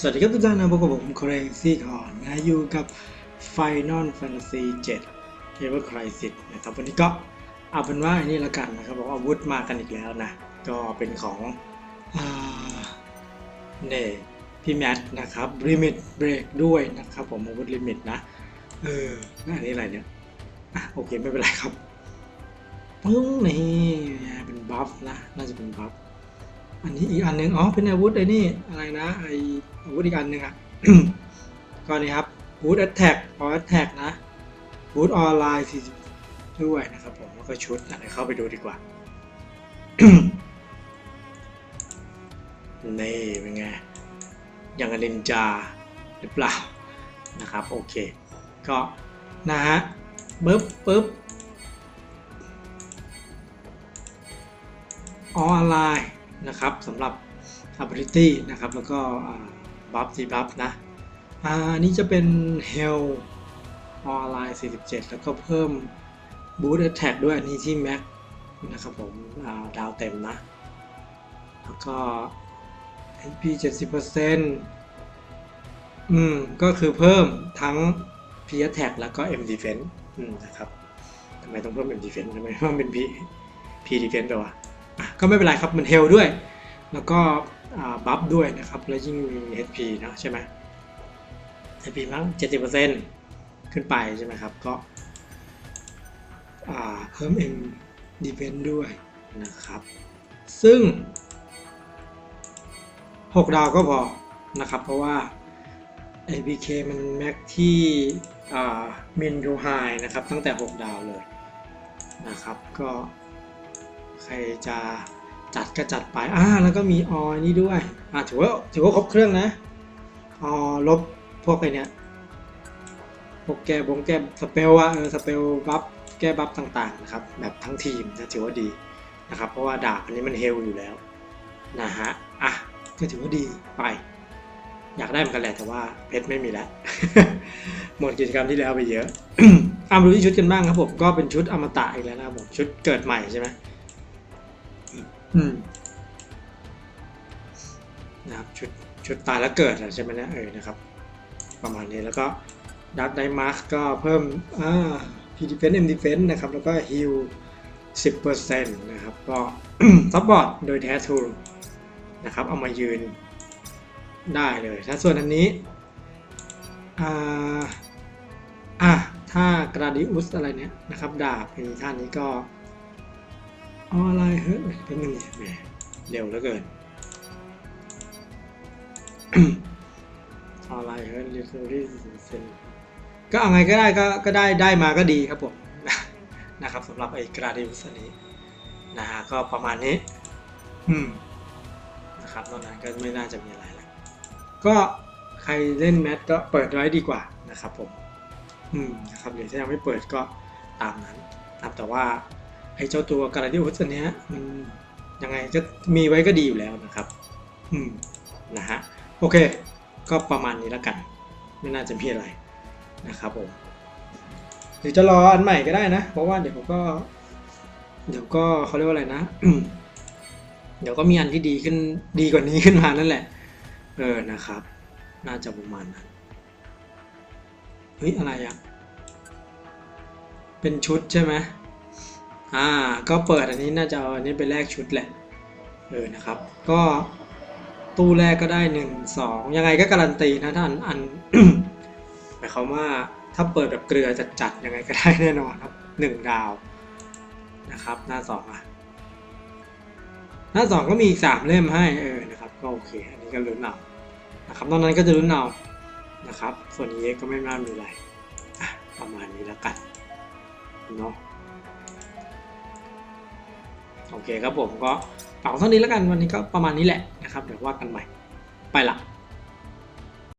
สวัสดีครับทุกท่านนะพบกับผม Crazy คอนนะอยู่กับ Final Fantasy 7 Ever Crisis นะครับวันนี้ก็เอาเป็นว่าอันนี้ละกันนะครับบอกว่าอาวุธมากันอีกแล้วนะ ก็เป็นของเน่พี่แมทนะครับ Limit Break ด้วยนะครับผมอาวุธ Limit นะ เออแล้วอันนี้อะไรเนี่ยอะโอเคไม่เป็นไรครับปึ้งนี่เป็นบัฟนะ น่าจะเป็นบัฟ อันนี้อีกอันหนึ่งอ๋อเป็นอาวุธไอ้นี่อะไรนะไออาวุธอีกอันหนึ่งอะก็นี่ครับบูทแอตแทกออแอตแทกนะบูทออนไลน์40ด้วยนะครับผมแล้วก็ชุดนะเดี๋ยวเข้าไปดูดีกว่า นี่เป็นไง อย่างกับนินจาหรือเปล่านะครับ โอเค ก็นะฮะปึ๊บปึ๊บออนไลน์ นะครับสำหรับ ability นะครับ แล้วก็บัฟ debuff นะอันนี้จะเป็น hell ออนไลน์47 แล้วก็เพิ่ม boost attack ด้วยอันนี้ที่ max นะครับผมาดาวเต็มนะ แล้วก็ HP 70%อืม ก็คือเพิ่มทั้ง P attack แล้วก็ M defense อืมนะครับทำไมต้องเพิ่ม M defense ทำไมต้องเป็น P P defense ด้วยวะอะ ก็ไม่เป็นไรครับมัน heal ด้วย แล้วก็บัฟด้วยนะครับ แล้วยิ่งมี HP นะใช่ไหม HP มั้ง70%ขึ้นไปใช่ไหมครับ ก็อ่าเพิ่ม M defense ด้วยนะครับ ซึ่ง 6 ดาวก็พอนะครับ เพราะว่า ABK มันแม็กที่มินทูไฮนะครับ ตั้งแต่ 6 ดาวเลยนะครับ ก็ ใครจะจัดก็จัดไปอ่าแล้วก็มีออยนี่ด้วยอ่าถือว่าถือว่าครบเครื่องนะออลบพวกไอเนี้ยพวกแก้บงแก้สเปลอะเออสเปลบัฟแก้บัฟต่างๆนะครับแบบทั้งทีมนะถือว่าดีนะครับ เพราะว่าดาบอันนี้มันเฮลอยู่แล้วนะฮะอะก็ถือว่าดีไป อยากได้เหมือนกันแหละแต่ว่าเพชรไม่มีแล้วหมดกิจกรรมที่แล้วไปเยอะอะมาดูที่ชุดกันบ้างครับผมก็เป็นชุดอมตะอีกแล้วนะครับผมชุดเกิดใหม่ใช่ไหม อืมนะครับชุดชุดตายแล้วเกิดใช่ไหมนะเออนะครับ ประมาณนี้แล้วก็ดักไดมาร์กก็เพิ่มอ่าพีดีเฟนเอ็มดีเฟนนะครับ แล้วก็ฮิล10%นะครับ ก็ซัพพอร์ตโดยแท้ทูนะครับ เอามายืนได้เลย ถ้าส่วนอันนี้ อ่า อะ ถ้ากราดิอุสอะไรเนี้ยนะครับ ดาบในท่านี้ก็ เอาอะไรเฮ้ยเป็นนึงเนี่ยแหมเร็วเหลือเกินเอาอะไรเฮ้ยลิทเทอรี่เซนก็เอาไงก็ได้ก็ก็ได้ได้มาก็ดีครับผมนะครับสำหรับไอ้กราดิอุสอันนี้นะฮะก็ประมาณนี้ อืมนะครับตอนนั้นก็ไม่น่าจะมีอะไรแล้วก็ใครเล่นแมทก็เปิดไว้ดีกว่านะครับผม อืมนะครับหรือถ้ายังไม่เปิดก็ตามนั้นนะครับแต่ว่า ไอ้เจ้าตัวการาดิอุสเนี้ยมันยังไงก็มีไว้ก็ดีอยู่แล้วนะครับ อืม นะฮะ โอเค ก็ประมาณนี้แล้วกัน ไม่น่าจะมีอะไรนะครับผมหรือจะรออันใหม่ก็ได้นะ เพราะว่าเดี๋ยวก็ เดี๋ยวก็เขาเรียกว่าอะไรนะ เดี๋ยวก็มีอันที่ดีขึ้นดีกว่านี้ขึ้นมานั่นแหละ เออ นะครับ น่าจะประมาณนั้น เฮ้ย อะไรอะเป็นชุดใช่ไหม อ่าก็เปิดอันนี้น่าจะเอาอันนี้ไปแลกชุดแหละเออนะครับ ก็ตู้แรกก็ได้หนึ่งสองยังไงก็การันตีนะถ้าอันอันหมายความว่าถ้าเปิดแบบเกลือจัดๆยังไงก็ได้แน่นอนครับหนึ่งดาวนะครับหน้าสองอะหน้าสองก็มีสามเล่มให้เออนะครับก็โอเคอันนี้ก็ลุ้นเอานะครับตอนนั้นก็จะลุ้นเอานะครับ ส่วนนี้ก็ไม่น่ามีอะไรประมาณนี้แล้วกันเนาะ โอเคครับผมก็ฝากเท่านี้แล้วกันวันนี้ก็ประมาณนี้แหละนะครับเดี๋ยวว่ากันใหม่ไปละ